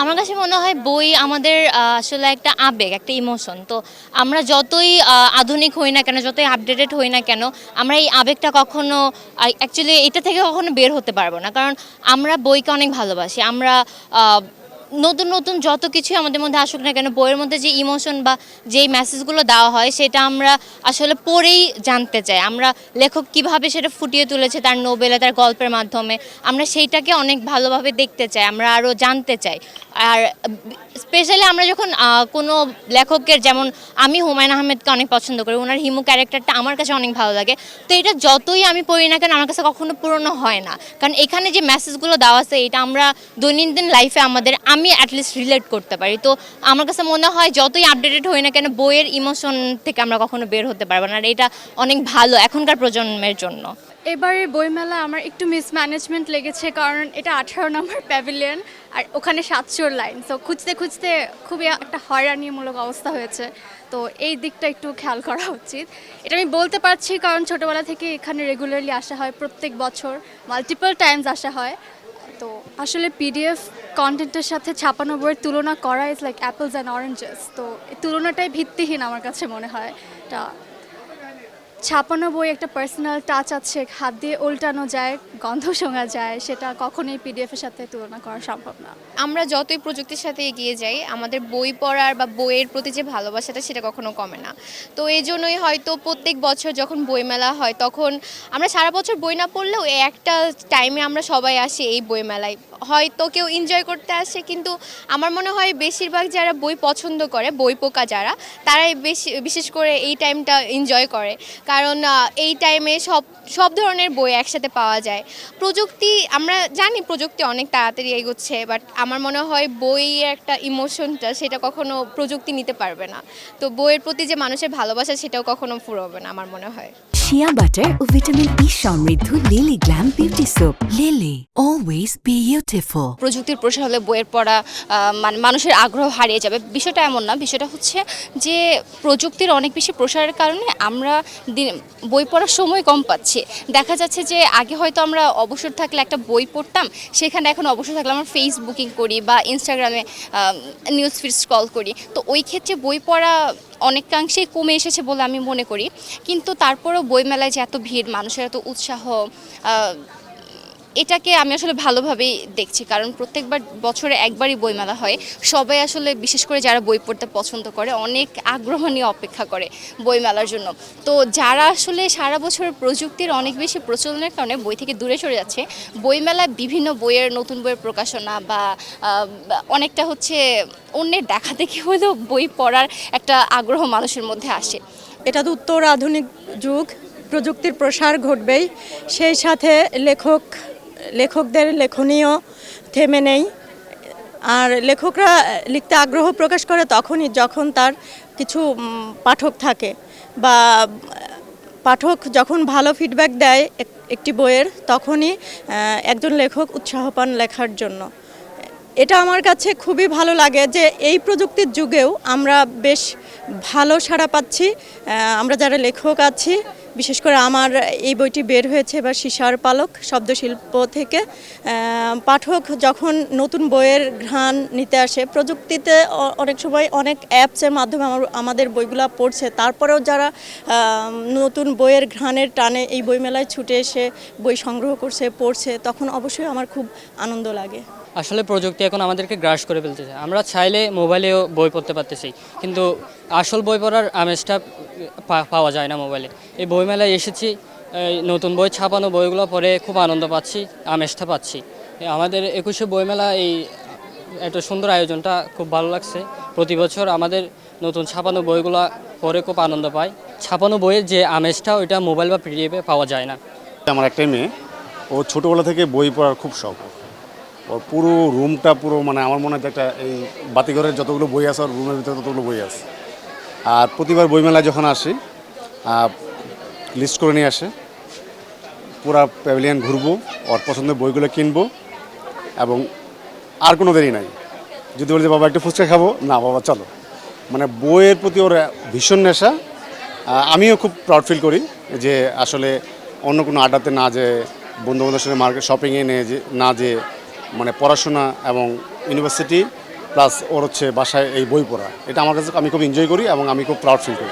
আমার কাছে মনে হয় বই আমাদের আসলে একটা আবেগ, একটা ইমোশন তো আমরা যতই আধুনিক হই না কেন, যতই আপডেটেড হই না কেন, আমরা এই আবেগটা কখনো অ্যাকচুয়ালি এটা থেকে কখনো বের হতে পারব না। কারণ আমরা বইকে অনেক ভালোবাসি। আমরা নতুন নতুন যত কিছুই আমাদের মধ্যে আসুক না কেন, বইয়ের মধ্যে যে ইমোশন বা যেই মেসেজগুলো দেওয়া হয়, সেটা আমরা আসলে পড়েই জানতে চাই। আমরা লেখক কীভাবে সেটা ফুটিয়ে তুলেছে তার নোবেলে তার গল্পের মাধ্যমে, আমরা সেইটাকে অনেক ভালোভাবে দেখতে চাই, আমরা আরও জানতে চাই। আর স্পেশালি আমরা যখন কোনো লেখকের যেমন আমি হুমায়ুন আহমেদকে অনেক পছন্দ করি ওনার হিমু ক্যারেক্টারটা আমার কাছে অনেক ভালো লাগে, তো এটা যতই আমি পড়ি না কেন, আমার কাছে কখনো পুরনো হয় না। কারণ এখানে যে মেসেজগুলো দেওয়া আছে, এটা আমরা দৈনন্দিন লাইফে আমাদের আমি অ্যাটলিস্ট রিলেট করতে পারি। তো আমার কাছে মনে হয় যতই আপডেটেড হই না কেন, বইয়ের ইমোশন থেকে আমরা কখনো বের হতে পারব না, আর এটা অনেক ভালো এখনকার প্রজন্মের জন্য। এবারে বইমেলা আমার একটু মিসম্যানেজমেন্ট লেগেছে, কারণ এটা আঠারো নম্বর প্যাভিলিয়ন আর ওখানে সাতশো লাইন তো খুঁজতে খুঁজতে খুবই একটা হয়রানিমূলক অবস্থা হয়েছে। তো এই দিকটা একটু খেয়াল করা উচিত। এটা আমি বলতে পারছি, কারণ ছোটোবেলা থেকে এখানে রেগুলারলি আসা হয়, প্রত্যেক বছর মাল্টিপল টাইমস আসা হয়। তো আসলে পিডিএফ কন্টেন্টের সাথে ছাপানো বইয়ের তুলনা করা is like apples and oranges তো তুলনাটাই ভিত্তিহীন আমার কাছে মনে হয়। এটা ছাপানো বই একটা পার্সোনাল টাচ আছে, হাত দিয়ে উল্টানো যায়, গন্ধ শোঙা যায়, সেটা কখনোই পিডিএফ এর সাথে তুলনা করা সম্ভব না। আমরা যতই প্রযুক্তির সাথে এগিয়ে যাই, আমাদের বই পড়ার বা বইয়ের প্রতি যে ভালোবাসাটা, সেটা কখনো কমে না। তো এই জন্যই হয়তো প্রত্যেক বছর যখন বইমেলা হয়, তখন আমরা সারা বছর বই না পড়লেও একটা টাইমে আমরা সবাই আসি এই বইমেলায়। হয়তো কেউ এনজয় করতে আসে, কিন্তু আমার মনে হয় বেশিরভাগ যারা বই পছন্দ করে, বই পোকা যারা, তারাই বেশি, বিশেষ করে এই টাইমটা এনজয় করে। কারণ এই টাইমে সব সব ধরনের বই একসাথে পাওয়া যায়। প্রযুক্তি, আমরা জানি প্রযুক্তি অনেক তাড়াতাড়ি এগোচ্ছে বাট আমার মনে হয় বইয়ের একটা ইমোশনটা সেটা কখনো প্রযুক্তি নিতে পারবে না। তো বইয়ের প্রতি যে মানুষের ভালোবাসা, সেটাও কখনো ফুরোবে না, আমার মনে হয়। শিয়া বাটার ও ভিটামিন ই সমৃদ্ধ Lily glam beauty soap Lily always beautiful প্রযুক্তির প্রসার হলে বইয়ের পড়া মানে মানুষের আগ্রহ হারিয়ে যাবে। বিষয়টা এমন না, বিষয়টা হচ্ছে যে প্রযুক্তির অনেক বেশি প্রসারের কারণে আমরা বই পড়ার সময় কম পাচ্ছি। দেখা যাচ্ছে যে আগে হয়তো আমরা অবসর থাকলে একটা বই পড়তাম, সেখানে এখন অবসর থাকলে আমরা ফেসবুকিং করি বা ইনস্টাগ্রামে নিউজ ফিড স্ক্রল করি। তো ওই ক্ষেত্রে বই পড়া অনেকাংশেই কমে এসেছে বলে আমি মনে করি। কিন্তু তারপরেও বইমেলায় যে এত ভিড়, মানুষের এত উৎসাহ এটাকে আমি আসলে ভালোভাবেই দেখছি, কারণ প্রত্যেকবার বছরে একবারই বইমেলা হয়। সবাই আসলে বিশেষ করে যারা বই পড়তে পছন্দ করে, অনেক আগ্রহ নিয়ে অপেক্ষা করে বইমেলার জন্য। তো যারা আসলে সারা বছর প্রযুক্তির অনেক বেশি প্রচলনের কারণে বই থেকে দূরে সরে যাচ্ছে, বইমেলায় বিভিন্ন বইয়ের নতুন বইয়ের প্রকাশনা বা বা অনেকটা হচ্ছে অন্যের দেখা দেখি হলেও বই পড়ার একটা আগ্রহ মানুষের মধ্যে আসে। এটা তো উত্তর আধুনিক যুগ, প্রযুক্তির প্রসার ঘটবেই। সেই সাথে লেখক লেখকদের লেখনীয় থেমে নেই। আর লেখকরা লিখতে আগ্রহ প্রকাশ করে তখনই যখন তার কিছু পাঠক থাকে বা, পাঠক যখন ভালো ফিডব্যাক দেয় এক- একটি বইয়ের তখনই একজন লেখক উৎসাহ পান লেখার জন্য। এটা আমার কাছে খুবই ভালো লাগে যে এই প্রযুক্তির যুগেও আমরা বেশ ভালো সাড়া পাচ্ছি। আমরা যারা লেখক আছি বিশেষ করে আমার এই বইটি বের হয়েছে এবার সিসার পালক শব্দশিল্প থেকে। পাঠক যখন নতুন বইয়ের ঘ্রাণ নিতে আসে, প্রযুক্তিতে অনেক সময় অনেক অ্যাপসের মাধ্যমে আমার, আমাদের বইগুলো পড়ছে। তারপরেও যারা নতুন বইয়ের ঘ্রাণের টানে এই বইমেলায় ছুটে এসে বই সংগ্রহ করছে, পড়ছে, তখন অবশ্যই আমার খুব আনন্দ লাগে। আসলে প্রযুক্তি এখন আমাদেরকে গ্রাস করে ফেলতেছে। আমরা চাইলে মোবাইলেও বই পড়তে পারতেছি, কিন্তু আসল বই পড়ার আমেজটা পাওয়া যায় না মোবাইলে। এই বইমেলায় এসেছি নতুন বই ছাপানো বইগুলো পড়ে খুব আনন্দ পাচ্ছি, আমেজটা পাচ্ছি। আমাদের একুশে বইমেলা এই এত সুন্দর আয়োজনটা খুব ভালো লাগছে। প্রতি বছর আমাদের নতুন ছাপানো বইগুলো পড়ে খুব আনন্দ পাই। ছাপানো বইয়ের যে আমেজটা, ওইটা মোবাইল বা পিডিএফে পাওয়া যায় না। আমার একটাই মেয়ে, ও ছোটোবেলা থেকে বই পড়ার খুব শখ। ওর। পুরো রুমটা পুরো মানে আমার মনে হয় একটা এই বাতিঘরের যতগুলো বই আছে, ওর রুমের ভিতরে ততগুলো বই আছে। আর প্রতিবার বইমেলায় যখন আসি লিস্ট করে নিয়ে আসে, পুরা প্যাভিলিয়ান ঘুরবো, ওর পছন্দের বইগুলো কিনবো এবং আর কোনো দেরি নাই। যদি বলি যে, বাবা, একটু ফুচকা খাব? না, বাবা, চলো। মানে বইয়ের প্রতি ওর ভীষণ নেশা। আমিও খুব প্রাউড ফিল করি যে আসলে অন্য কোনো আড্ডাতে না যে বন্ধু বান্ধবের সাথে মার্কেট শপিংয়ে নিয়ে যে, না যে মানে পড়াশোনা এবং ইউনিভার্সিটি প্লাস ওর হচ্ছে বাসায় এই বই পড়া। এটা আমার কাছে আমি খুব এনজয় করি এবং আমি খুব প্রাউড ফিল করি।